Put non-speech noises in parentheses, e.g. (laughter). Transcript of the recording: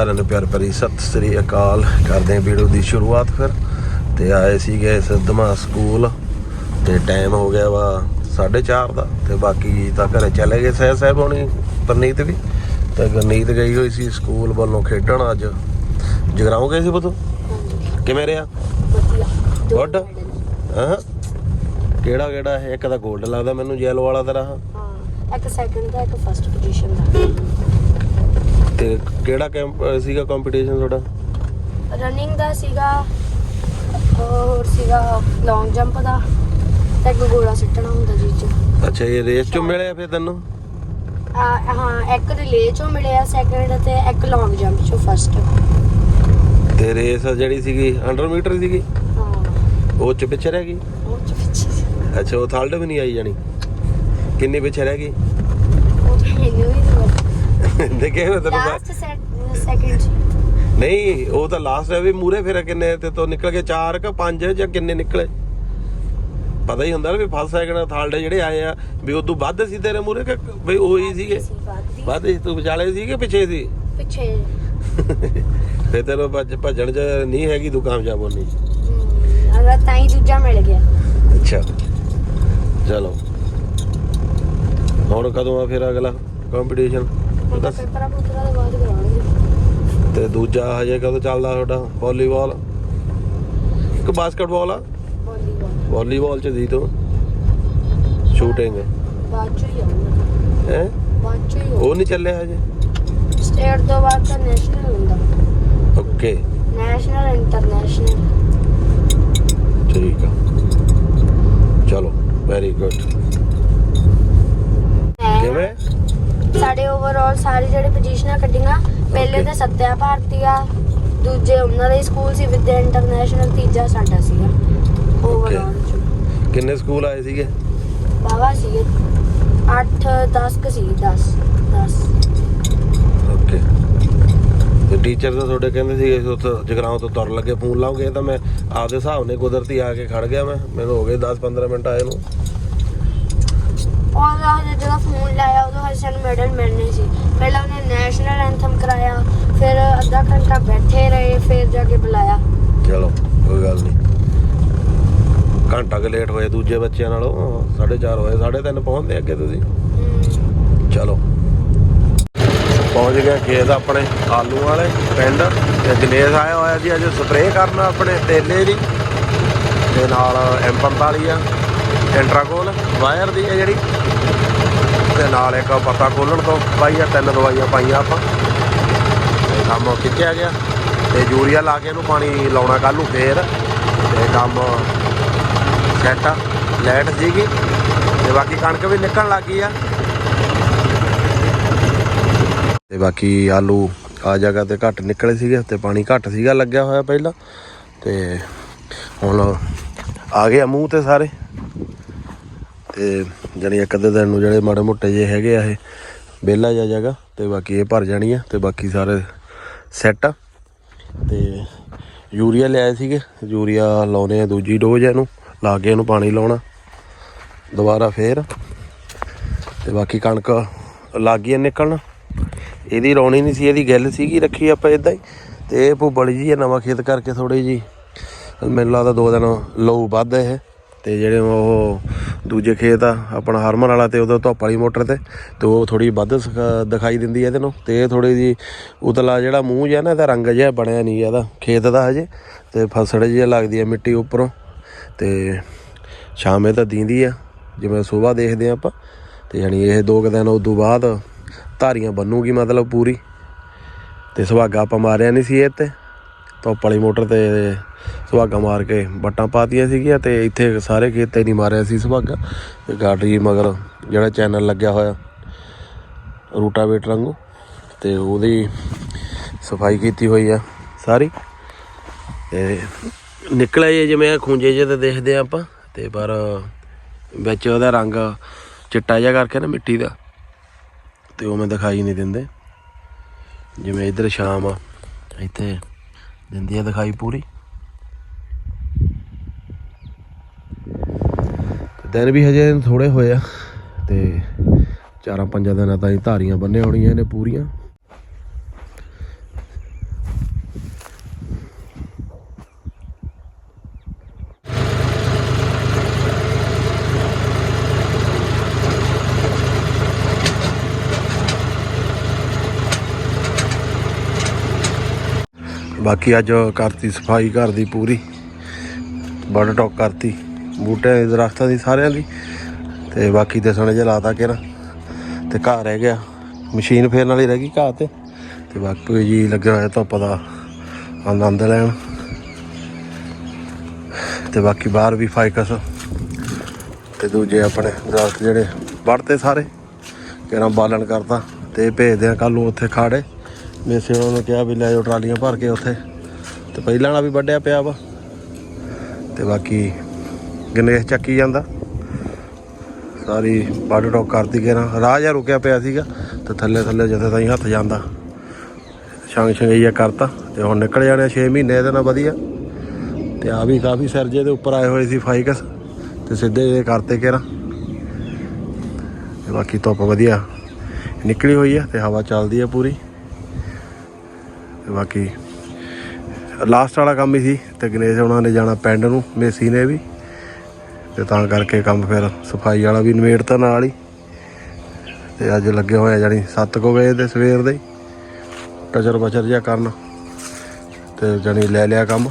ਸਾਰਿਆਂ ਨੂੰ ਪਿਆਰ ਭਰੀ ਸਤਿ ਸ੍ਰੀ ਅਕਾਲ। ਕਰਦੇ ਹਾਂ ਵੀਡੀਓ ਦੀ ਸ਼ੁਰੂਆਤ ਫਿਰ। ਤੇ ਆਏ ਸੀਗੇ ਸਿੱਧਮਾ ਸਕੂਲ। ਤੇ ਟਾਈਮ ਹੋ ਗਿਆ ਵਾ 4:30 ਦਾ। ਤੇ ਬਾਕੀ ਤਾਂ ਘਰੇ ਚਲੇ ਗਏ ਸਹਿ ਸਾਹਿਬ ਹੋਣੀ ਪਰਨੀਤ ਵੀ। ਤੇ ਗਰਨੀਤ ਗਈ ਹੋਈ ਸੀ ਸਕੂਲ ਵੱਲੋਂ ਖੇਡਣ ਅੱਜ। ਜਗਰਾਉਂ ਗਏ ਸੀ ਬਤੂ ਕਿਵੇਂ ਰਿਹਾ? ਗੁੱਡ? ਹਾਂ। ਕਿਹੜਾ ਕਿਹੜਾ ਹੈ ਇੱਕ ਤਾਂ 골ਡ ਲੱਗਦਾ ਮੈਨੂੰ ਯੈਲੋ ਵਾਲਾ ਤੇਰਾ। ਹਾਂ। ਇੱਕ ਸੈਕੰਡ ਦਾ ਇੱਕ ਫਸਟ ਪੋਜੀਸ਼ਨ ਦਾ। ਤੇ ਕਿਹੜਾ ਕੈਂਪ ਸੀਗਾ ਕੰਪੀਟੀਸ਼ਨ ਤੁਹਾਡਾ? ਰਨਿੰਗ ਦਾ ਸੀਗਾ ਹੋਰ ਸੀਗਾ ਲੌਂਗ ਜੰਪ ਦਾ ਤੇ ਇੱਕ ਗੋਲਾ ਸਿੱਟਣਾ ਹੁੰਦਾ ਜੀ ਚ। ਅੱਛਾ ਇਹ ਰੇਸ ਚੋਂ ਮਿਲਿਆ ਫਿਰ ਤੈਨੂੰ? ਆ, ਹਾਂ ਇੱਕ ਰਿਲੇ ਚੋਂ ਮਿਲਿਆ ਸੈਕੰਡ ਤੇ ਇੱਕ ਲੌਂਗ ਜੰਪ ਚੋਂ ਫਸਟ ਤੇ ਰੇਸ ਜਿਹੜੀ ਸੀਗੀ 100 ਮੀਟਰ ਸੀਗੀ? ਹਾਂ। ਉਹ ਚ ਪਿੱਛੇ ਰਹਿ ਗਈ? ਉਹ ਚ ਪਿੱਛੇ ਸੀ। ਅੱਛਾ ਉਹ ਥਰਡ ਵੀ ਨਹੀਂ ਆਈ ਜਾਣੀ? ਕਿੰਨੀ ਪਿੱਛੇ ਰਹਿ ਗਈ? ਉਹ ਤਾਂ ਮੈਨੂੰ ਵੀ ਨਹੀਂ (laughs) ਦੇਖੇ ਹੋਏ ਤੈਨੂੰ ਮੈਂ- ਲਾਸਟ ਸੈਕੰਡ ਨਹੀਂ ਉਹ ਤਾਂ ਲਾਸਟ ਹੈ ਵੀ ਮੂਰੇ ਫਿਰ ਕਿੰਨੇ ਤੇ ਤੋਂ ਨਿਕਲ ਕੇ 4 ਕ 5 ਜਾਂ ਕਿੰਨੇ ਨਿਕਲੇ? ਪਤਾ ਹੀ ਹੁੰਦਾ ਨਾ ਵੀ ਫਸਟ ਸੈਕਿੰਡ ਥਰਡ ਜਿਹੜੇ ਆਏ ਆ ਵੀ ਉਦੋਂ ਵੱਧ ਸੀ ਤੇਰੇ ਮੂਰੇ ਕਿ ਬਈ ਉਹੀ ਸੀਗੇ? ਵੱਧ ਸੀ। ਤੂੰ ਵਿਚਾਲੇ ਸੀ ਕਿ ਪਿੱਛੇ ਸੀ? ਪਿੱਛੇ। (laughs) ਫਿਰ ਤੈਨੂੰ ਭੱਜ- ਭੱਜਣ ਚ ਨਹੀਂ ਹੈਗੀ ਤੂੰ ਕਾਮਯਾਬ ਹੋਣੀ। ਅਗਰ ਤਾਂ ਹੀ ਦੂਜਾ ਮਿਲ ਗਿਆ। ਅੱਛਾ। ਚਲੋ। ਹੁਣ ਕਦੋਂ ਆ ਫਿਰ ਅਗਲਾ ਕੰਪੀਟੀਸ਼ਨ ਤਾਂ ਪੇਪਰਾਂ ਪੂਪਰਾਂ ਦੇ ਬਾਅਦ ਕਰਾਉਣਗੇ। ਤੇ ਦੂਜਾ ਹਜੇ ਕਦੋਂ ਚੱਲਦਾ ਤੁਹਾਡਾ? ਵਾਲੀਬਾਲ? ਕਿ ਬਾਸਕਟਬਾਲ ਆ? ਵਾਲੀਬਾਲ। ਵਾਲੀਬਾਲ ਚ ਦੀ ਤੂੰ? ਸ਼ੂਟਿੰਗ ਬਾਅਦ ਚ ਹੀ ਆਉਂਦਾ ਹੈ? ਬਾਅਦ ਚ ਹੀ ਉਹ ਨਹੀਂ ਚੱਲਿਆ ਹਜੇ? ਸਟੇਟ ਤੋਂ ਬਾਅਦ ਤਾਂ ਨੈਸ਼ਨਲ ਹੁੰਦਾ। ਓਕੇ ਨੈਸ਼ਨਲ ਇੰਟਰਨੈਸ਼ਨਲ ਠੀਕ ਆ। ਚਲੋ ਵੈਰੀ ਗੁੱਡ ਕਿਵੇਂ? ਸਾਡੇ ਓਵਰਆਲ ਸਾਰੇ ਜਿਹੜੇ ਪੋਜੀਸ਼ਨਾਂ ਕੱਢੀਆਂ ਪਹਿਲੇ. ਤਾਂ ਸੱਤਿਆ ਭਾਰਤੀ ਆ ਦੂਜੇ ਉਹਨਾਂ ਦਾ ਹੀ ਸਕੂਲ ਸੀ ਵਿਦਿਆ ਇੰਟਰਨੈਸ਼ਨਲ ਤੀਜਾ ਸਾਡਾ ਸੀਗਾ ਓਵਰਆਲ ਕਿੰਨੇ ਸਕੂਲ ਆਏ ਸੀਗੇ? ਬਾਵਾ ਸੀ 8 10 ਕ ਸੀ 10 10 ਓਕੇ ਤੇ ਟੀਚਰ ਤਾਂ ਤੁਹਾਡੇ ਕਹਿੰਦੇ ਸੀ ਉੱਥੇ ਜਗਰਾਉਂ ਤੋਂ ਤੁਰ ਲੱਗੇ ਫੋਨ ਲਾਉਂਗੇ ਤਾਂ ਮੈਂ ਆਪਦੇ ਹਿਸਾਬ ਨੇ ਕੁਦਰਤੀ ਆ ਕੇ ਖੜ ਗਿਆ ਮੈਂ ਮੈਨੂੰ ਹੋ ਗਏ 10-15 ਮਿੰਟ ਆਏ ਨੂੰ। ਉਹ ਜਦੋਂ ਫੋਨ ਲਾਇਆ ਉਦੋਂ ਸਾਨੂੰ ਮੈਡਲ ਮਿਲਣੇ ਸੀ। ਪਹਿਲਾਂ ਉਹਨੇ ਨੈਸ਼ਨਲ ਐਂਥਮ ਕਰਾਇਆ ਫਿਰ ਅੱਧਾ ਘੰਟਾ ਬੈਠੇ ਰਹੇ ਫਿਰ ਜਾ ਕੇ ਬੁਲਾਇਆ। ਚਲੋ ਕੋਈ ਗੱਲ ਨਹੀਂ ਘੰਟਾ ਕੁ ਲੇਟ ਹੋਏ ਦੂਜੇ ਬੱਚਿਆਂ ਨਾਲੋਂ 4:30 ਹੋਏ 3:30 ਪਹੁੰਚਦੇ ਅੱਗੇ ਤੁਸੀਂ। ਹਮ, ਚਲੋ। ਪਹੁੰਚ ਗਏ ਖੇਤ ਆਪਣੇ ਆਲੂ ਵਾਲੇ ਪਿੰਡ ਤੇ ਦਿਨੇਸ਼ ਆਇਆ ਹੋਇਆ ਜੀ ਅੱਜ ਸਪਰੇਅ ਕਰਨ ਆਪਣੇ ਤੇਲੇ ਦੀ। ਤੇ ਨਾਲ M45 ਆ ਇੰਟਰਾਕੋਲ ਵਾਇਰ ਦੀ ਹੈ ਜਿਹੜੀ। ਤੇ ਨਾਲ ਇੱਕ ਪੱਤਾ ਖੋਲਣ ਤੋਂ ਪਾਈ ਆ ਤਿੰਨ ਦਵਾਈਆਂ ਪਾਈਆਂ ਆਪਾਂ। ਤੇ ਕੰਮ ਖਿੱਚਿਆ ਗਿਆ। ਤੇ ਯੂਰੀਆ ਲਾ ਕੇ ਇਹਨੂੰ ਪਾਣੀ ਲਾਉਣਾ ਕੱਲ ਨੂੰ ਫੇਰ। ਤੇ ਕੰਮ ਸੈਟ ਆ ਲੈਟ ਸੀਗੀ। ਤੇ ਬਾਕੀ ਕਣਕ ਵੀ ਨਿਕਲਣ ਲੱਗੀ ਆ। ਤੇ ਬਾਕੀ ਆਲੂ ਆ ਜਗ੍ਹਾ ਤੇ ਘੱਟ ਨਿਕਲੇ ਸੀਗੇ, ਤੇ ਪਾਣੀ ਘੱਟ ਸੀਗਾ, ਲੱਗਿਆ ਹੋਇਆ ਪਹਿਲਾਂ। ਤੇ ਹੁਣ ਆ ਗਏ ਮੂੰਹ ਤੇ ਸਾਰੇ। ਤੇ ਜਾਣੀ ਇੱਕ ਅੱਧੇ ਦਿਨ ਨੂੰ ਜਿਹੜੇ ਮਾੜੇ ਮੋਟੇ ਜੇ ਹੈਗੇ ਆ ਇਹ, ਵਿਹਲਾ ਜਾ ਜਗ੍ਹਾ, ਤੇ ਬਾਕੀ ਇਹ ਭਰ ਜਾਣੀ ਆ, ਤੇ ਬਾਕੀ ਸਾਰੇ ਸੈੱਟ ਆ। ਤੇ ਯੂਰੀਆ ਲਿਆਏ ਸੀਗੇ, ਯੂਰੀਆ ਲਾਉਨੇ ਆ ਦੂਜੀ ਡੋਜ਼ ਇਹਨੂੰ, ਲਾ ਕੇ ਇਹਨੂੰ ਪਾਣੀ ਲਾਉਣਾ, ਦੁਬਾਰਾ ਫੇਰ। ਤੇ ਬਾਕੀ ਕਣਕ ਲੱਗ ਗਈ ਨਿਕਲਣ। ਇਹਦੀ ਰੌਣੀ ਨਹੀਂ ਸੀ, ਇਹਦੀ ਗਿੱਲ ਸੀਗੀ ਰੱਖੀ ਆਪਾਂ ਇਦਾਂ ਹੀ। ਤੇ ਇਹ ਭੁੱਬੜੀ ਜੀ ਆ ਨਵਾਂ ਖੇਤ ਕਰਕੇ ਥੋੜੀ ਜੀ ਮੈਨੂੰ ਲੱਗਦਾ ਦੋ ਦਿਨ ਲਊ ਵੱਧ ਇਹ। ਤੇ ਜਿਹੜੇ ਉਹ ਦੂਜੇ ਖੇਤ ਆ, ਆਪਣਾ ਹਰਮਨ ਵਾਲਾ ਤੇ ਉਹਦਾ ਧੁੱਪ ਵਾਲੀ ਮੋਟਰ ਤੇ ਤੇ ਉਹ ਥੋੜੀ ਵੱਧ ਸਕ- ਦਿਖਾਈ ਦਿੰਦੀ ਹੈ ਇਹਦੇ ਨੂੰ ਤੇ ਇਹ ਥੋੜੀ ਜੀ ਉਤਲਾ ਜਿਹੜਾ ਮੂੰਹ ਜਿਹਾ ਨਾ, ਇਹਦਾ ਰੰਗ ਜਿਹਾ ਬਣਿਆ ਨਹੀਂ ਇਹਦਾ, ਖੇਤ ਦਾ ਹਜੇ, ਤੇ ਫਸੜ ਜਿਹਾ ਲੱਗਦੀ ਹੈ ਮਿੱਟੀ ਉੱਪਰੋਂ, ਤੇ ਸ਼ਾਮੇ ਤਾਂ ਦੀਂਦੀ ਆ, ਜਿਵੇਂ ਸਵੇਰ ਦੇਖਦੇ ਆ ਆਪਾਂ, ਤੇ ਯਾਨੀ ਇਹ ਦੋ ਕੁ ਦਿਨ ਤੋਂ ਬਾਅਦ ਧਾਰੀਆਂ ਬੰਨੂਗੀ ਮਤਲਬ ਪੂਰੀ, ਤੇ ਸੁਹਾਗਾ ਆਪਾਂ ਮਾਰਿਆ ਨਹੀਂ ਸੀ ਇਹ ਤੇ। ਧੁੱਪ ਵਾਲੀ ਮੋਟਰ ਤੇ ਸੁਹਾਗਾ ਮਾਰ ਕੇ ਬੱਟਾਂ ਪਾਤੀਆਂ ਸੀਗੀਆਂ ਤੇ ਇੱਥੇ ਸਾਰੇ ਖੇਤੇ ਨਹੀਂ ਮਾਰਿਆ ਸੀ ਸੁਹਾਗਾ। ਤੇ ਗਾਡਰੀ ਮਗਰ ਜਿਹੜਾ ਚੈਨਲ ਲੱਗਿਆ ਹੋਇਆ ਰੂਟਾਵੇਟ ਵਾਂਗੂ, ਤੇ ਉਹਦੀ ਸਫ਼ਾਈ ਕੀਤੀ ਹੋਈ ਆ ਸਾਰੀ। ਤੇ ਨਿਕਲਿਆ ਜੇ ਜਿਵੇਂ ਖੂੰਜੇ ਜਿਹੇ ਤੇ ਦੇਖਦੇ ਆ ਆਪਾਂ, ਤੇ ਪਰ ਵਿੱਚ ਉਹਦਾ ਰੰਗ ਚਿੱਟਾ ਜਿਹਾ ਕਰਕੇ ਨਾ ਮਿੱਟੀ ਦਾ, ਤੇ ਉਹ ਮੈਂ ਦਿਖਾਈ ਨਹੀਂ ਦਿੰਦੇ। ਜਿਵੇਂ ਇੱਧਰ ਸ਼ਾਮ ਆ, ਇੱਥੇ ਦਿੰਦੀ ਆ ਦਿਖਾਈ ਪੂਰੀ। ਦਿਨ ਵੀ ਹਜੇ ਥੋੜੇ ਹੋਏ ਆ ਤੇ ਚਾਰਾਂ ਪੰਜਾਂ ਦਿਨਾਂ ਤਾਈਂ ਧਾਰੀਆਂ ਬੰਨੇ ਹੋਣੀਆਂ ਨੇ ਪੂਰੀਆਂ। ਬਾਕੀ ਅੱਜ ਕਰਤੀ ਸਫ਼ਾਈ ਘਰ ਦੀ ਪੂਰੀ। ਬੜ ਟੋਕ ਕਰਤੀ। ਬੂਟਿਆਂ ਦੇ ਦਰਖਤਾਂ ਦੀ ਸਾਰਿਆਂ ਦੀ। ਤੇ ਬਾਕੀ ਤੇ ਸਣੇ ਜਲਾਤਾ ਕੇ ਨਾ ਤੇ ਘਰ ਰਹਿ ਗਿਆ। ਮਸ਼ੀਨ ਫੇਰਨ ਵਾਲੀ ਰਹਿ ਗਈ ਘਾਹ ਤੇ। ਤੇ ਬਾਕੀ ਜੀ ਲੱਗਿਆ ਹੋਇਆ ਧੁੱਪ ਦਾ ਆਨੰਦ ਲੈਣ। ਤੇ ਬਾਕੀ ਬਾਹਰ ਵੀ ਫਾਈਕਸ ਤੇ ਦੂਜੇ ਆਪਣੇ ਦਰਖਤ ਜਿਹੜੇ ਵੜਤੇ ਸਾਰੇ। ਕਿਹੜਾ ਬਾਲਣ ਕਰਤਾ। ਤੇ ਭੇਜਦੇ ਆ ਕੱਲ ਨੂੰ ਉੱਥੇ ਖਾੜੇ। ਮੇਸੇ ਉਹਨਾਂ ਨੂੰ ਕਿਹਾ ਵੀ ਲੈ ਜਾਓ ਟਰਾਲੀਆਂ ਭਰ ਕੇ ਉੱਥੇ। ਤੇ ਪਹਿਲਾਂ ਵਾਲਾ ਵੀ ਵੱਡਿਆ ਪਿਆ ਵਾ। ਤੇ ਬਾਕੀ ਗਣੇਸ਼ ਚੱਕੀ ਜਾਂਦਾ। ਸਾਰੀ ਵੱਡ ਟੋਕ ਕਰਤੀ ਕੇ ਨਾ। ਰਾਹ ਜਿਹਾ ਰੁਕਿਆ ਪਿਆ ਸੀਗਾ, ਤੇ ਥੱਲੇ ਥੱਲੇ ਜਿੱਥੇ ਤਾਈਂ ਹੱਥ ਜਾਂਦਾ। ਛੰਗ ਛੰਗਈਆ ਕਰਤਾ, ਤੇ ਹੁਣ ਨਿਕਲ ਜਾਣੇ 6 ਮਹੀਨੇ ਇਹਦੇ ਨਾਲ ਵਧੀਆ। ਤੇ ਆ ਵੀ ਕਾਫੀ ਸਰਜੇ ਦੇ ਉੱਪਰ ਆਏ ਹੋਏ ਸੀ ਫਾਈਕਸ, ਤੇ ਸਿੱਧੇ ਜਿਹੇ ਕਰਤੇ ਕੇ ਤੇ ਬਾਕੀ ਧੁੱਪ ਵਧੀਆ ਨਿਕਲੀ ਹੋਈ ਆ, ਤੇ ਹਵਾ ਚੱਲਦੀ ਆ ਪੂਰੀ। ਤੇ ਬਾਕੀ ਲਾਸਟ ਵਾਲਾ ਕੰਮ ਹੀ ਸੀ ਤੇ ਗਣੇਸ਼ ਉਹਨਾਂ ਨੇ ਜਾਣਾ ਪਿੰਡ ਨੂੰ, ਮੇਸੀ ਨੇ ਵੀ। ਤੇ ਤਾਂ ਕਰਕੇ ਕੰਮ ਫਿਰ ਸਫ਼ਾਈ ਵਾਲਾ ਵੀ ਨਿਬੇੜਤਾ ਨਾਲ ਹੀ। ਤੇ ਅੱਜ ਲੱਗੇ ਹੋਏ ਆ ਜਾਨੀ 7 ਕੋ ਵਜੇ ਦੇ ਸਵੇਰ ਦੇ ਟਚਰ ਬਚਰ ਜਿਹਾ ਕਰਨ। ਤੇ ਜਾਨੀ ਲੈ ਲਿਆ ਕੰਮ।